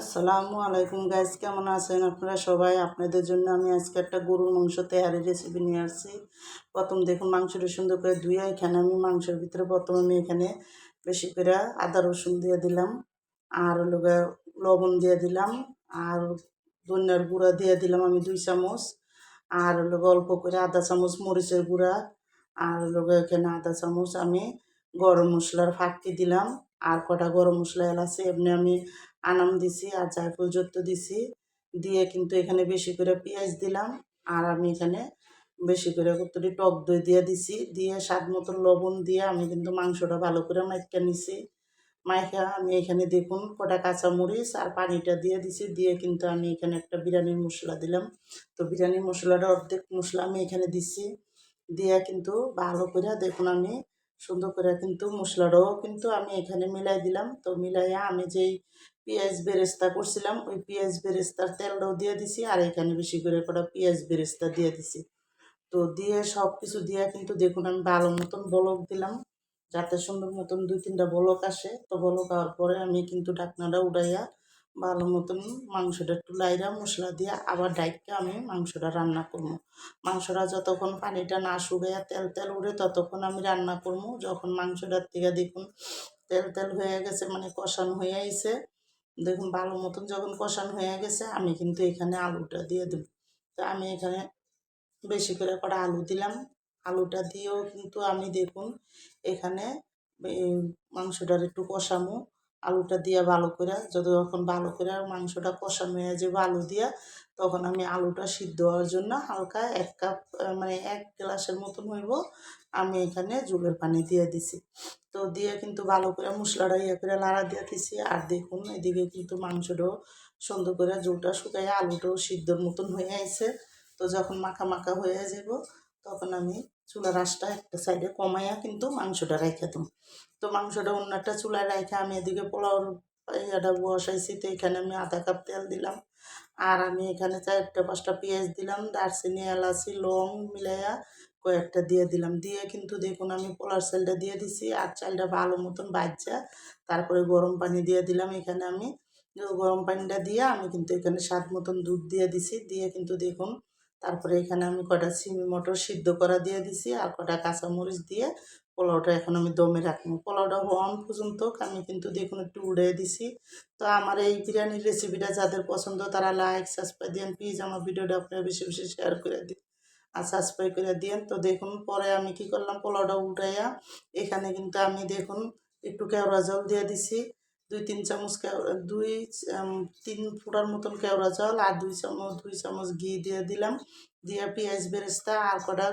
আসসালামু আলাইকুম গাইজ কেমন আছেন আপনারা সবাই? আপনাদের জন্য আমি আজকে একটা গরুর মাংস তেহারি রেসিপি নিয়ে আসছি। প্রথম দেখুন মাংসটা সুন্দর করে ধুয়ে, এখানে আমি মাংসের ভিতরে প্রথম আমি এখানে বেশি করে আদা রসুন দিয়ে দিলাম, আর লোকে লবণ দিয়ে দিলাম, আর ধনিয়ার গুঁড়া দিয়ে দিলাম আমি দুই চামচ, আর লোকে অল্প করে আধা চামচ মরিচের গুঁড়া, আর লোকে এখানে আধা চামচ আমি গরম মশলার ফাঁকি দিলাম, আর কটা গরম মশলা এলাচি, এমনি আমি আনাম দিছি আর জায়ফল জত্ত দিছি, দিয়ে কিন্তু এখানে বেশি করে পেঁয়াজ দিলাম আর আমি এখানে বেশি করে কতটি টক দই দিয়ে দিছি, দিয়ে স্বাদ মতন লবণ দিয়ে আমি কিন্তু মাংসটা ভালো করে মাইকা নিছি। মাইকা আমি এখানে দেখুন কটা কাঁচামরিচ আর পানিটা দিয়ে দিছি, দিয়ে কিন্তু আমি এখানে একটা বিরিয়ানির মশলা দিলাম। তো বিরিয়ানির মশলাটা অর্ধেক মশলা আমি এখানে দিছি, দিয়ে কিন্তু ভালো করে দেখুন আমি সুন্দর করে কিন্তু মশলাটাও কিন্তু আমি এখানে মিলাই দিলাম। তো মিলাইয়া আমি যেই পেঁয়াজ বেরেস্তা করছিলাম, ওই পেঁয়াজ বেরেস্তার তেলটাও দিয়ে দিছি আর এখানে বেশি করে কটা পেঁয়াজ বেরেস্তা দিয়ে দিছি। তো দিয়ে সব কিছু দিয়ে কিন্তু দেখুন আমি ভালো মতন বলক দিলাম, যাতে সুন্দর মতন দুই তিনটা বলক আসে। তো বলক হওয়ার পরে আমি কিন্তু ঢাকনাটা উড়াইয়া ভালো মতন মাংসটা একটু লাইরা মশলা দিয়ে আবার ডাইটকে আমি মাংসটা রান্না করব। মাংসটা যতক্ষণ পানিটা না শুকাইয়া তেল তেল উড়ে ততক্ষণ আমি রান্না করব। যখন মাংসটার থেকে দেখুন তেল তেল হয়ে গেছে মানে কষানো হয়ে আইছে দেখুন ভালো মতন যখন কষানো হয়ে গেছে, আমি কিন্তু এখানে আলুটা দিয়ে দেব। তো আমি এখানে বেশি করে করে আলু দিলাম। আলুটা দিয়েও কিন্তু আমি দেখুন এখানে মাংসটার একটু কষামো আলুটা দিয়ে ভালো করে, যদি যখন ভালো করে মাংসটা কষানো হয়ে যাবে আলু দিয়ে, তখন আমি আলুটা সিদ্ধ হওয়ার জন্য হালকা এক কাপ মানে এক গ্লাসের মতন হইব আমি এখানে জুলের পানি দিয়ে দিছি। তো দিয়ে কিন্তু ভালো করে মশলাটা ইয়ে করে লাড়া দিয়ে দিছি। আর দেখুন এদিকে কিন্তু মাংসটাও সুন্দর করে জলটা শুকাই আলুটাও সিদ্ধর মতন হয়ে আছে তো যখন মাখা মাখা হয়ে যাব তখন আমি চুলার আঁচটা একটা সাইডে কমাইয়া কিন্তু মাংসটা রেখে দিই তো মাংসটা অন্য একটা চুলায় রেখে আমি এদিকে পোলাওর ইয়েটা বসাইছি, তো এখানে আমি আধা কাপ তেল দিলাম। আর আমি এখানে চারটা, পাঁচটা পেঁয়াজ দিলাম, দারচিনি, এলাচি, লং মিলাইয়া কয়েকটা দিয়ে দিলাম। দিয়ে কিন্তু দেখুন আমি পোলার চালটা দিয়ে দিছি আর চালটা ভালো মতন বাজা তারপরে গরম পানি দিয়ে দিলাম এখানে আমি। গরম পানিটা দিয়ে আমি কিন্তু এখানে স্বাদ মতন দুধ দিয়ে দিছি। দিয়ে কিন্তু দেখুন তারপরে এখানে আমি কটা সিমি মটর সিদ্ধ করা দিয়ে দিছি আর কটা কাঁচামরিচ দিয়ে পোলাওটা এখন আমি দমে রাখব। পোলাওটা হওয়ান পর্যন্ত আমি কিন্তু দেখুন একটু উড়ে দিছি। তো আমার এই বিরিয়ানির রেসিপিটা যাদের পছন্দ তারা লাইক সাবস্ক্রাইব দিন প্লিজ আমার ভিডিওটা আপনারা বেশি বেশি শেয়ার করে দিন আর সাবস্ক্রাইব করে দিন তো দেখুন পরে আমি কি করলাম? পোলাওটা উঠাইয়া এখানে কিন্তু আমি দেখুন একটু কেওড়া জল দিয়ে দিছি। দুই তিন চামচ কেওড়া দুই তিন ফুটার মতন কেওড়া জল আর দুই চামচ দুই চামচ ঘি দিয়ে দিলাম। দিয়ে পেঁয়াজ বেরেস্তা আর কটা